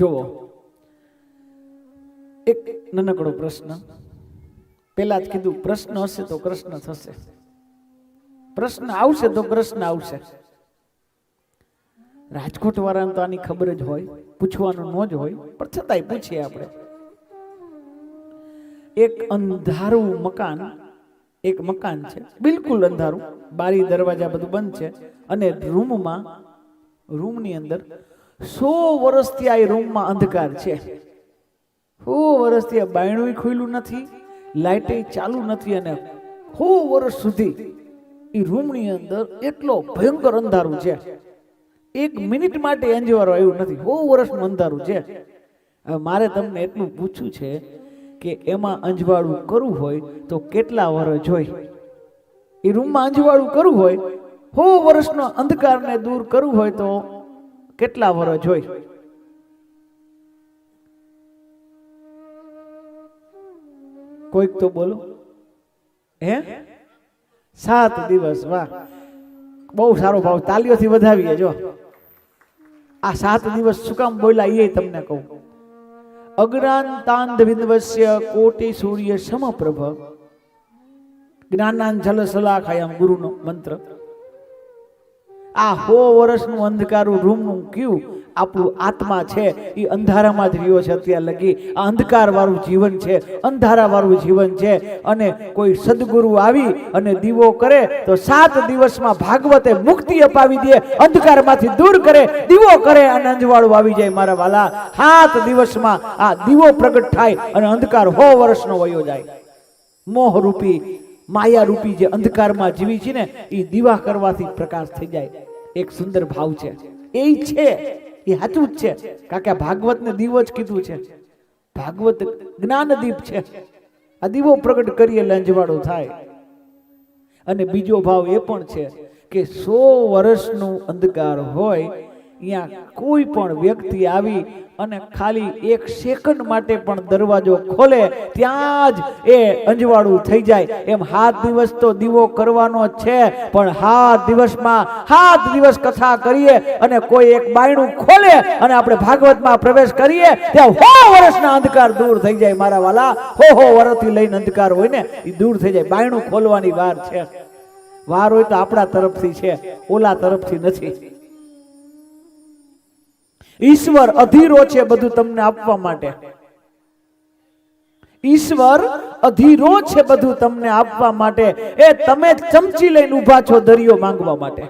જુઓ. એક નાનકડો પ્રશ્ન. પેલા જ કીધું, પ્રશ્ન હશે તો કૃષ્ણ થશે. પ્રશ્ન આવશે તો કૃષ્ણ આવશે. રાજકોટ વાળાને તો આની ખબર જ હોય, પૂછવાનું ન જ હોય, પણ છતાંય પૂછીએ આપણે. એક અંધારું મકાન, એક મકાન છે, બિલકુલ અંધારું. બારી દરવાજા બધું બંધ છે અને રૂમમાં, રૂમની અંદર સો વર્ષથી આ રૂમમાં અંધકાર છે. સો વર્ષથી આ બાયણું ખુલ્યું નથી, લાઇટે ચાલુ નથી અને સો વર્ષ સુધી એ રૂમની અંદર એટલો ભયંકર અંધારું છે. એક મિનિટ માટે અંજવારો આવ્યું નથી બહુ વર્ષનું અંધારું છે. મારે તમને એટલું પૂછવું છે કે એમાં અંજવાળું કરવું હોય તો કેટલા વર્ષ જોઈ? એ રૂમમાં અંજવાળું કરવું હોય હો વર્ષનો અંધકારને દૂર કરવું હોય તો કેટલા વર્ષ જોઈ? કોઈક તો બોલો. હે? સાત દિવસ વાહ બહુ સારો ભાવ, તાલીઓથી વધાવીએ જો. આ સાત દિવસ શું કામ બોલ્યા એ તમને કહું. અગ્રાંતાંધ વિદ્વસ્ય કોટી સૂર્ય સમપ્રભ. જ્ઞાનાન જલ સલાખાયામ ગુરુનો મંત્ર. આ હો વર્ષનું અંધકારું રૂમનું કયું? આપણું આત્મા છે એ અંધારામાં જ રહ્યો છે અત્યાર લગી. આ અંધકાર વાળું જીવન છે અંધારા વાળું જીવન છે. અને કોઈ સદગુરુ આવી અને દીવો કરે તો સાત દિવસમાં ભાગવતે મુક્તિ અપાવી દે, અંધકારમાંથી દૂર કરે, દીવો કરે અને અંજવાળું આવી જાય મારા વાલા. સાત દિવસમાં આ દીવો પ્રગટ થાય અને અંધકાર હો વર્ષનો વયો જાય. મોહ રૂપી માયા રૂપી જે અંધકારમાં જીવી છે ને એ દીવા કરવાથી પ્રકાશ થઈ જાય. એક સુંદર ભાવ છે. એ છે. એ સાચું જ છે. કારણ કે ભાગવત ને દીવો જ કીધું છે. ભાગવત જ્ઞાનદીપ છે. આ દીવો પ્રગટ કરીએ, લંજવાળો થાય. અને બીજો ભાવ એ પણ છે કે સો વર્ષનું અંધકાર હોય અહીંયા કોઈ પણ વ્યક્તિ આવી અને ખાલી એક સેકન્ડ માટે પણ દરવાજો ખોલે, ત્યાં જ એ અંજવાળું થઈ જાય. એમ હાથ દિવસ તો દીવો કરવાનો છે, પણ હાથ દિવસમાં હાથ દિવસ કથા કરીએ અને કોઈ એક બાયણું ખોલે અને આપણે ભાગવતમાં પ્રવેશ કરીએ, ત્યાં હો વર્ષના અંધકાર દૂર થઈ જાય મારા વાલા. હો હો વર્ષથી લઈને અંધકાર હોય ને એ દૂર થઈ જાય. બાયણું ખોલવાની વાર છે. વાર હોય તો આપણા તરફથી છે, ઓલા તરફથી નથી. ઈશ્વર અધીરો છે બધું તમને આપવા માટે. ઈશ્વર અધીરો છે બધું તમને આપવા માટે. એ તમે ચમચી લઈને ઊભા છો દરિયો માંગવા માટે.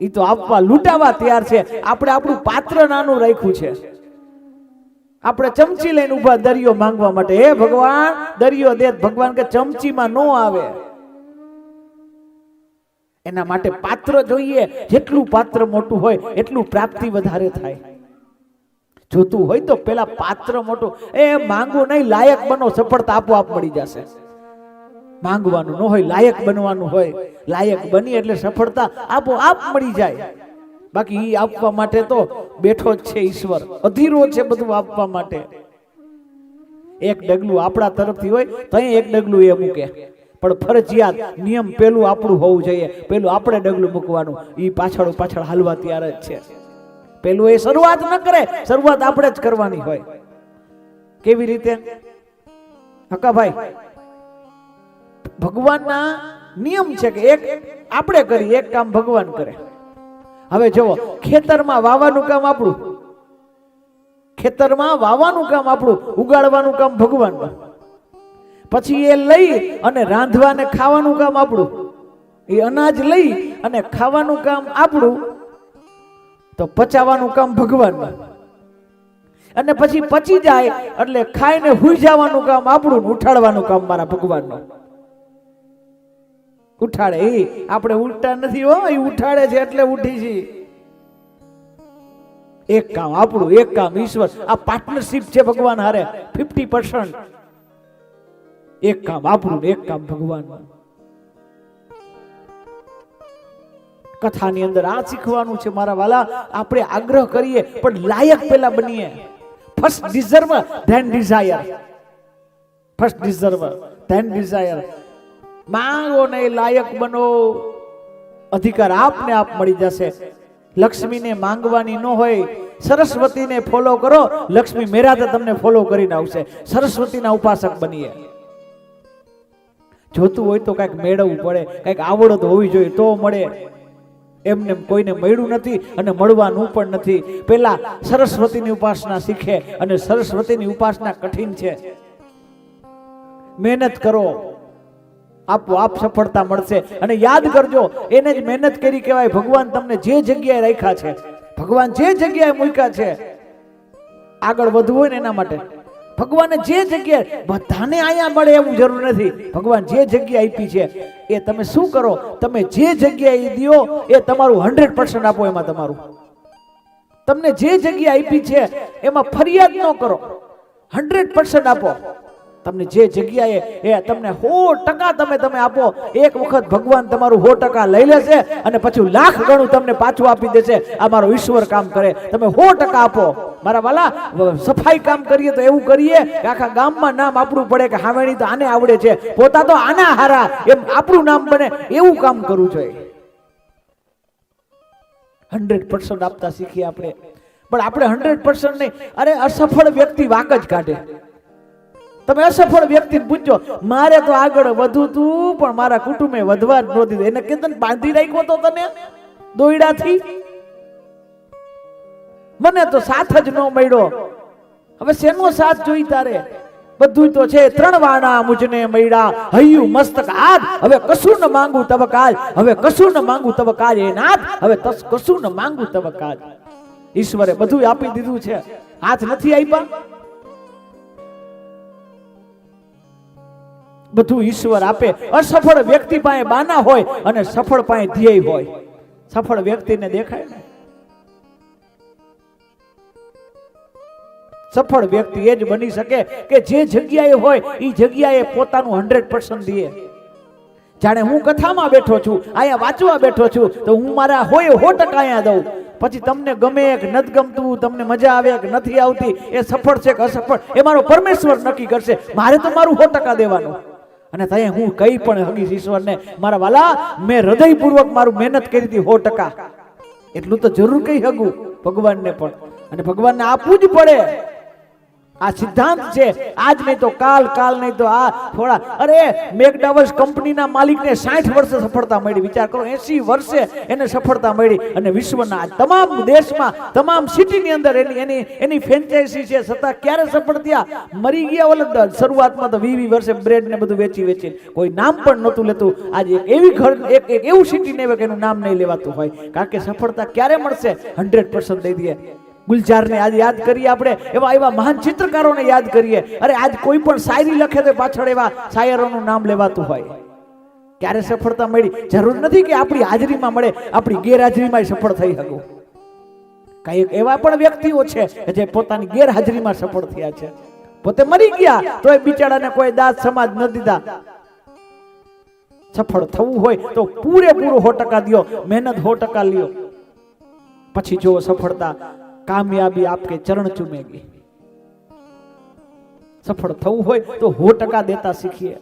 ઈ તો આપવા લૂંટાવા તૈયાર છે. આપણે આપણું પાત્ર નાનું રાખ્યું છે. આપણે ચમચી લઈને ઊભા દરિયો માંગવા માટે. હે ભગવાન, દરિયો દે ભગવાન કે ચમચીમાં નો આવે. એના માટે પાત્ર જોઈએ. જેટલું પાત્ર મોટું હોય, એટલું પ્રાપ્તિ વધારે થાય. જોતું હોય તો પેલા પાત્ર મોટું. એ માંગવું નહીં, લાયક બનો, સફળતા આપોઆપ મળી જશે. માંગવાનું ન હોય, લાયક બનવાનું હોય. લાયક બની એટલે સફળતા આપોઆપ મળી જાય. બાકી એ આપવા માટે તો બેઠો જ છે ઈશ્વર. અધીરો છે બધું આપવા માટે. એક ડગલું આપણા તરફથી હોય, તો એક ડગલું એ મૂકે. પણ ફરજિયાત નિયમ પેલું આપણું હોવું જોઈએ, પેલું આપણે ડગલું મૂકવાનું. એ પાછળ પાછળ હાલવા તૈયાર જ છે. પેલું એ શરૂઆત ન કરે, શરૂઆત આપણે જ કરવાની હોય. કેવી રીતે? હકાભાઈ, ભગવાનના નિયમ છે કે એક આપણે કરીએ, એક કામ ભગવાન કરે. હવે જુઓ, ખેતરમાં વાવાનું કામ આપણું. ખેતરમાં વાવાનું કામ આપણું, ઉગાડવાનું કામ ભગવાનનું. પછી એ લઈ અને રાંધવા ને ખાવાનું કામ આપણું. એ અનાજ લઈ અને ખાવાનું કામ આપણું. તો પચાવવાનું કામ ભગવાનનું. અને પછી પચી જાય એટલે ખાઈને હુઈ જવાનું કામ આપણું ઉઠાડવાનું કામ મારા ભગવાનનું. ઉઠાડે. એ આપણે ઉલટા નથી હો, એ ઉઠાડે છે એટલે ઉઠી છે. એક કામ આપણું, એક કામ ઈશ્વર. આ પાર્ટનરશિપ છે ભગવાન હારે. ફિફ્ટી પર્સન્ટ એક કામ આપણું એક કામ ભગવાન. કથાની અંદર આ શીખવાનું છે મારા વાલા, આપણે આગ્રહ કરીએ, પણ લાયક પેલા બનીએ. First deserve then desire first deserve then desire માંગો ને લાયક બનો. અધિકાર આપને આપ મળી જશે. લક્ષ્મીને માંગવાની ન હોય, સરસ્વતીને ફોલો કરો. લક્ષ્મી મેરાતે તમને ફોલો કરીને આવશે. સરસ્વતીના ઉપાસક બનીએ. જોતું હોય તો કાંઈક મેળવવું પડે, કાંઈક આવડત હોવી જોઈએ તો મળે. એમને કોઈને મળ્યું નથી અને મળવાનું પણ નથી. પેલા સરસ્વતીની ઉપાસના શીખે અને સરસ્વતીની ઉપાસના કઠિન છે. મહેનત કરો. આપો, આપ સફળતા મળશે. અને યાદ કરજો, એને જ મહેનત કરી કહેવાય. ભગવાન તમને જે જગ્યાએ રાખ્યા છે, ભગવાન જે જગ્યાએ મૂક્યા છે, આગળ વધવું હોય ને એના માટે. ભગવાને જે જગ્યાએ બધાને અહીંયા મળે એવું જરૂર નથી. ભગવાન જે જગ્યા આપી છે એ તમે શું કરો? તમે જે જગ્યાએ દો એ તમારું હંડ્રેડ પર્સન્ટ આપો એમાં તમારું. તમને જે જગ્યા આપી છે એમાં ફરિયાદ ન કરો. હંડ્રેડ પર્સન્ટ આપો. તમને જે જગ્યાએ એ તમને સો ટકા તમે તમે આપો, એક વખત ભગવાન તમારું સો ટકા લઈ લેશે અને પછી લાખ ગણું તમને પાછું આપી દેશે. આ ઈશ્વર કામ કરે. તમે સો ટકા આપો. મારા વાલા સફાઈ કામ કરીએ તો એવું કરીએ કે આખા ગામમાં નામ આપણું પડે કે હાવેણી તો આને આવડે છે. પોતા તો આના હારા. એમ આપણું નામ બને. એવું કામ કરવું જોઈએ. હંડ્રેડ પર્સન્ટ આપતા શીખીએ આપણે. પણ આપણે હંડ્રેડ પર્સન્ટ નહીં. અરે અસફળ વ્યક્તિ વાક જ કાઢે. તમે અસફળ વ્યક્તિને પૂછજો, મારે તો આગળ વધવું તું પણ મારા કુટુંબે વધવા જ નહોતી એને કેતન બાંધી રાખ્યો તો તને દોયડાથી? મને તો સાથ જ ન મળ્યો. હવે શેનો સાથ જોઈ તારે? બધું તો છે, ત્રણ વાણા મુજને મળ્યા. હૈયું મસ્તક હાથ હવે કશું ન માંગુ તબ કાજ હવે કશું ન માંગુ તબ કાજ એ નાથ. હવે તસ કશું ન માંગુ તબ કાજ ઈશ્વરે બધું આપી દીધું છે. હાથ નથી આપ્યા? બધું ઈશ્વર આપે. અસફળ વ્યક્તિ પાસે બાના હોય અને સફળ પાસે ધ્યેય હોય. સફળ વ્યક્તિને દેખાય ને? સફળ વ્યક્તિ એ જ બની શકે કે જે જગ્યાએ હોય એ જગ્યાએ પોતાનું હંડ્રેડ પર્સન્ટ દે જાણે હું કથામાં બેઠો છું અહીંયા વાંચવા બેઠો છું, તો હું મારા હોય હો ટકા અહીંયા દઉં. પછી તમને ગમે કે નથી ગમતું, તમને મજા આવે કે નથી આવતી, એ સફળ છે કે અસફળ, એ મારો પરમેશ્વર નક્કી કરશે. મારે તો મારું હો ટકા દેવાનું. અને ત્યાં હું કઈ પણ હગીશ ઈશ્વરને, મારા વાલા, મેં હૃદયપૂર્વક મારું મહેનત કરી હતી સો ટકા. એટલું તો જરૂર કઈ હગું ભગવાનને પણ. અને ભગવાનને આપવું જ પડે. આ સિદ્ધાંત છે. આજ નહીં તો કાલ કાલ નહીં તો આ થોડા, અરે, મેકડાવર્સ કંપનીના માલિકને સાઠ વર્ષે સફળતા મળી. વિચાર કરો એસી વર્ષે એને સફળતા મળી અને વિશ્વના તમામ દેશમાં, તમામ સિટીની અંદર એની એની એની ફ્રેન્ચાઇઝી છે. છતાં ક્યારે સફળ થયા? મરી ગયા ઓલા શરૂઆતમાં તો વી વી વર્ષે બ્રેડ ને બધું વેચી વેચી કોઈ નામ પણ નહોતું લેતું. આજે એવી ઘર, એક એક એવું સિટી ને એનું નામ નહીં લેવાતું હોય. કારણ કે સફળતા ક્યારે મળશે? હંડ્રેડ પર્સન્ટ દઈ દઈએ. ગુલજારને આજ યાદ કરીએ આપણે. એવા એવા મહાન ચિત્રકારોને યાદ કરીએ. અરે આજ કોઈ પણ શાયરી લખે તો પાછળ એવા શાયરોનું નામ લેવાતું હોય. ક્યારે સફળતા મળી? જરૂર નથી કે આપણી હાજરીમાં મળે. આપણી ગેરહાજરીમાં સફળ થઈ શકું. કઈ એવા પણ વ્યક્તિઓ છે જે પોતાની ગેરહાજરીમાં સફળ થયા છે. પોતે મરી ગયા તો એ બિચારાને કોઈ દાસ સમાજ ન દીધા. સફળ થવું હોય તો પૂરેપૂરું સો ટકા દો મહેનત સો ટકા લ્યો. પછી જો સફળતા. કામયાબી આપકે ચરણ ચૂમેગી. સફળ થવું હોય તો સો ટકા દેતા શીખીએ.